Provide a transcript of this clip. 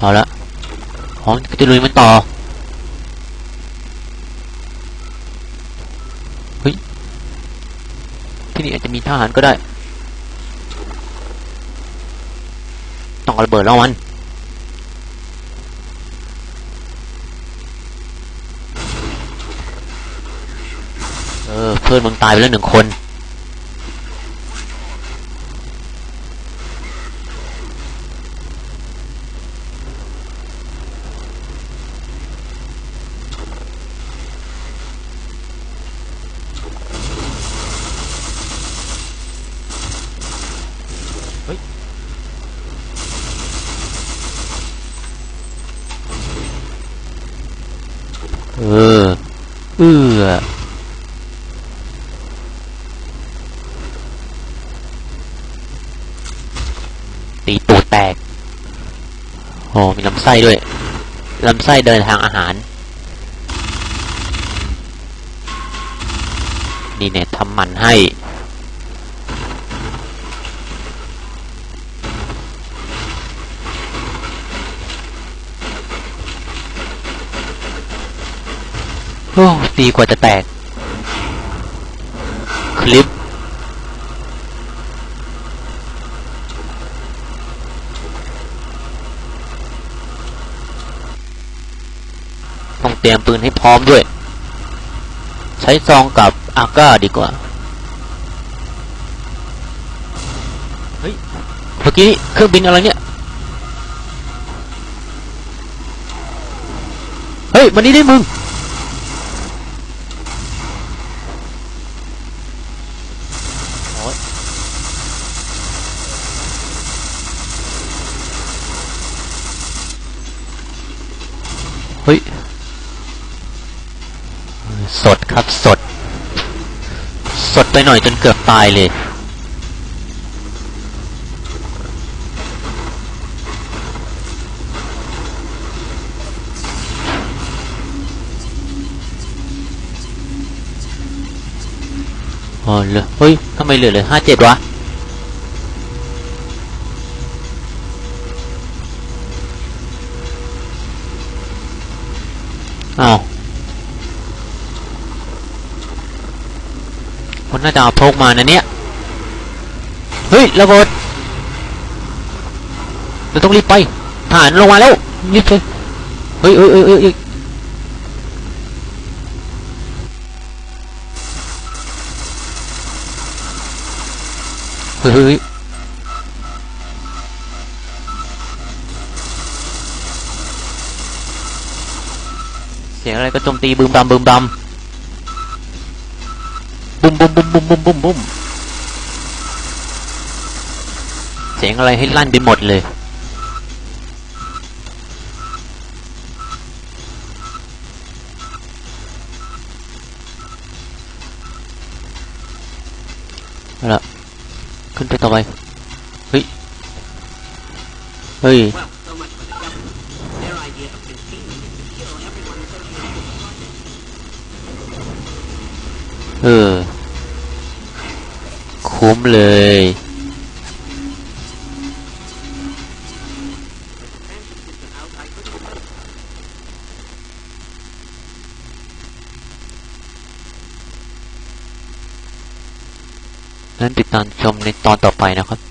เอาละอ๋อจะลุยมันต่อ เฮ้ย ที่นี่อาจจะมีทหารก็ได้ ต้องเอาระเบิดแล้วมัน เออ เพื่อนมึงตายไปแล้วหนึ่งคน เออ เอือตีตูดแตก โอ้มีลำไส้ด้วยลำไส้เดินทางอาหาร นี่เนี่ยทำมันให้ อ้ตีกว่าจะแตก คลิป ต้องเตรียมปืนให้พร้อมด้วย ใช้ซองกับอาก้าดีกว่า เฮ้ย เมื่อกี้เครื่องบินอะไรเนี่ย เฮ้ย มันนี่ได้มึง ฮ้ย สดครับสด สดไปหน่อยจนเกือบตายเลย อ๋อเหลือเฮ้ยทำไมเหลือเลยห้าเจ็ดวะ อ้าวคนน่าจะเอาพกมานะเนี่ย เฮ้ยระเบิดเราต้องรีบไปทหารลงมาแล้วรีบเฮ้ยเฮ้ยเฮ้ยเฮ้ยเฮ้ยเฮ้ย เสียงอะไรก็โจมตีบึมบำบึมบำบุมบุมบุมบุมบุมบุมบุมเสียงอะไรให้ลั่นไปหมดเลยเอาละขึ้นไปต่อไป เฮ้ย เฮ้ย เออ คุ้มเลย นั้นติดตามชมในตอนต่อไปนะครับ